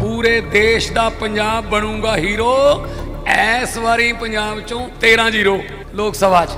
ਪੂਰੇ ਦੇਸ਼ ਦਾ ਪੰਜਾਬ ਬਣੂਗਾ ਹੀਰੋ। ਇਸ ਵਾਰੀ ਪੰਜਾਬ ਚੋਂ 13 ਜ਼ੀਰੋ, ਲੋਕ ਸਭਾ 'ਚ।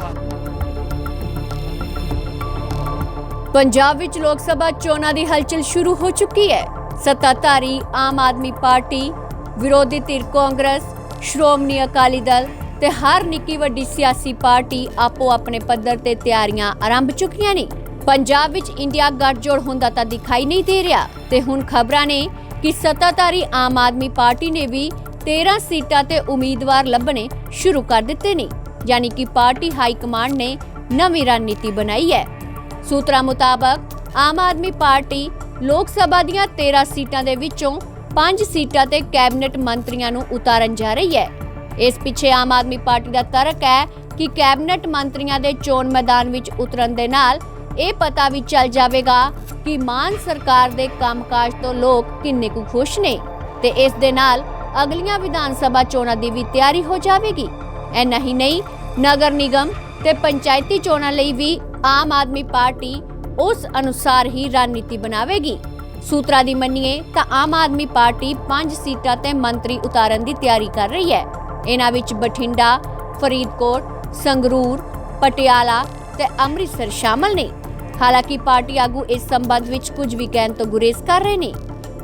ਪੰਜਾਬ ਵਿੱਚ ਲੋਕ ਸਭਾ ਚੋਣਾਂ ਦੀ ਹਲਚਲ ਸ਼ੁਰੂ ਹੋ ਚੁੱਕੀ ਹੈ। ਸੱਤਾਧਾਰੀ ਆਮ ਆਦਮੀ ਪਾਰਟੀ, ਵਿਰੋਧੀ ਧਿਰ ਕਾਂਗਰਸ, ਸ਼੍ਰੋਮਣੀ ਅਕਾਲੀ ਦਲ ਤੇ ਹਰ ਨਿੱਕੀ ਵੱਡੀ ਸਿਆਸੀ ਪਾਰਟੀ ਆਪੋ ਆਪਣੇ ਪੱਧਰ ਤੇ ਤਿਆਰੀਆਂ ਆਰੰਭ ਚੁੱਕੀਆਂ ਨੇ। ਪੰਜਾਬ ਵਿੱਚ ਇੰਡੀਆ ਗੱਠਜੋੜ ਹੁੰਦਾ ਤਾਂ ਦਿਖਾਈ ਨਹੀਂ ਦੇ ਰਿਹਾ ਤੇ ਹੁਣ ਖਬਰਾਂ ਨੇ ਕਿ ਸੱਤਾਧਾਰੀ ਆਮ ਆਦਮੀ ਪਾਰਟੀ ਨੇ ਵੀ 13 ਸੀਟਾਂ ਤੇ ਉਮੀਦਵਾਰ ਲੱਭਣੇ ਸ਼ੁਰੂ ਕਰ ਦਿੱਤੇ ਨੇ, ਯਾਨੀ ਕਿ ਪਾਰਟੀ ਹਾਈ ਕਮਾਂਡ ਨੇ ਨਵੀਂ ਰਣਨੀਤੀ ਬਣਾਈ ਹੈ। ਸੂਤਰਾਂ ਮੁਤਾਬਕ, ਆਮ ਆਦਮੀ ਪਾਰਟੀ ਲੋਕ ਸਭਾ ਦੀਆਂ 13 ਸੀਟਾਂ ਦੇ ਵਿੱਚੋਂ 5 ਸੀਟਾਂ ਤੇ ਕੈਬਨਿਟ ਮੰਤਰੀਆਂ ਨੂੰ ਉਤਾਰਨ ਜਾ ਰਹੀ ਹੈ। ਇਸ ਪਿੱਛੇ ਆਮ ਆਦਮੀ ਪਾਰਟੀ ਦਾ ਤਰਕ ਹੈ ਕਿ ਕੈਬਨਿਟ ਮੰਤਰੀਆਂ ਦੇ ਚੋਣ ਮੈਦਾਨ ਵਿੱਚ ਉਤਰਨ ਦੇ ਨਾਲ ਇਹ ਪਤਾ ਵੀ ਚੱਲ ਜਾਵੇਗਾ ਕਿ ਮਾਨ ਸਰਕਾਰ ਦੇ ਕੰਮਕਾਜ ਤੋਂ ਲੋਕ ਕਿੰਨੇ ਕੁ ਖੁਸ਼ ਨੇ ਤੇ ਇਸ ਦੇ ਨਾਲ ਅਗਲੀਆਂ ਵਿਧਾਨ ਸਭਾ ਚੋਣਾਂ ਦੀ ਵੀ ਤਿਆਰੀ ਹੋ ਜਾਵੇਗੀ। ਐਨਾ ਹੀ ਨਹੀਂ, ਨਗਰ ਨਿਗਮ ਤੇ ਪੰਚਾਇਤੀ ਚੋਣਾਂ ਲਈ ਵੀ ਆਮ ਆਦਮੀ ਪਾਰਟੀ ਉਸ ਅਨੁਸਾਰ ਹੀ ਰਣਨੀਤੀ ਬਣਾਵੇਗੀ। ਸੂਤਰਾਂ ਦੀ ਮੰਨੀਏ ਤਾਂ ਆਮ ਆਦਮੀ ਪਾਰਟੀ 5 ਸੀਟਾਂ ਤੇ ਮੰਤਰੀ ਉਤਾਰਨ ਦੀ ਤਿਆਰੀ ਕਰ ਰਹੀ ਹੈ। ਇਹਨਾਂ ਵਿੱਚ ਬਠਿੰਡਾ, ਫਰੀਦਕੋਟ, ਸੰਗਰੂਰ, ਪਟਿਆਲਾ ਤੇ ਅੰਮ੍ਰਿਤਸਰ ਸ਼ਾਮਲ ਨੇ। ਹਾਲਾਂਕਿ ਪਾਰਟੀ ਆਗੂ ਇਸ ਸੰਬੰਧ ਵਿੱਚ ਕੁਝ ਵੀ ਕਹਿਣ ਤੋਂ ਗੁਰੇਜ਼ ਕਰ ਰਹੇ ਨੇ।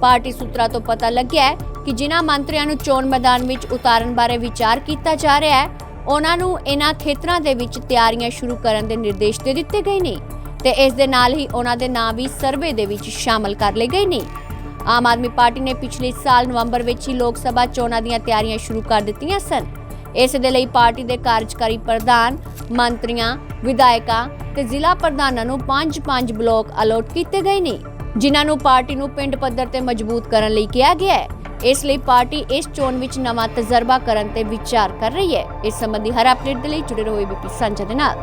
ਪਾਰਟੀ ਸੂਤਰਾਂ ਤੋਂ ਪਤਾ ਲੱਗਿਆ ਕਿ ਜਿਨ੍ਹਾਂ ਮੰਤਰੀਆਂ ਨੂੰ ਚੋਣ ਮੈਦਾਨ ਵਿੱਚ ਉਤਾਰਨ ਬਾਰੇ ਵਿਚਾਰ ਕੀਤਾ ਜਾ ਰਿਹਾ ਹੈ, ਉਹਨਾਂ ਨੂੰ ਇਹਨਾਂ ਖੇਤਰਾਂ ਦੇ ਵਿੱਚ ਤਿਆਰੀਆਂ ਸ਼ੁਰੂ ਕਰਨ ਦੇ ਨਿਰਦੇਸ਼ ਦੇ ਦਿੱਤੇ ਗਏ ਨੇ ਤੇ ਇਸ ਦੇ ਨਾਲ ਹੀ ਉਹਨਾਂ ਦੇ ਨਾਂ ਵੀ ਸਰਵੇ ਦੇ ਵਿੱਚ ਸ਼ਾਮਲ ਕਰ ਲਏ ਗਏ ਨੇ। ਆਮ ਆਦਮੀ ਪਾਰਟੀ ਨੇ ਪਿਛਲੇ ਸਾਲ ਨਵੰਬਰ ਵਿੱਚ ਹੀ ਲੋਕ ਸਭਾ ਚੋਣਾਂ ਦੀਆਂ ਤਿਆਰੀਆਂ ਸ਼ੁਰੂ ਕਰ ਦਿੱਤੀਆਂ ਸਨ। ਇਸ ਦੇ ਲਈ ਪਾਰਟੀ ਦੇ ਕਾਰਜਕਾਰੀ ਪ੍ਰਧਾਨ, ਮੰਤਰੀਆਂ, ਵਿਧਾਇਕਾਂ ਤੇ ਜ਼ਿਲ੍ਹਾ ਪ੍ਰਧਾਨਾਂ ਨੂੰ ਪੰਜ-ਪੰਜ ਬਲਾਕ ਅਲੋਟ ਕੀਤੇ ਗਏ ਨੇ, ਜਿਨ੍ਹਾਂ ਨੂੰ ਪਾਰਟੀ ਨੂੰ ਪਿੰਡ ਪੱਧਰ ਤੇ ਮਜ਼ਬੂਤ ਕਰਨ ਲਈ ਕਿਹਾ ਗਿਆ ਹੈ। ਇਸ ਲਈ ਪਾਰਟੀ ਇਸ ਚੋਣ ਵਿੱਚ ਨਵਾਂ ਤਜਰਬਾ ਕਰਨ ਤੇ ਵਿਚਾਰ ਕਰ ਰਹੀ ਹੈ। ਇਸ ਸੰਬੰਧੀ ਹਰ ਅਪਡੇਟ ਦੇ ਲਈ ਜੁੜੇ ਰਹੋ ਏਬੀਪੀ ਸਾਂਝਾ ਦੇ ਨਾਲ।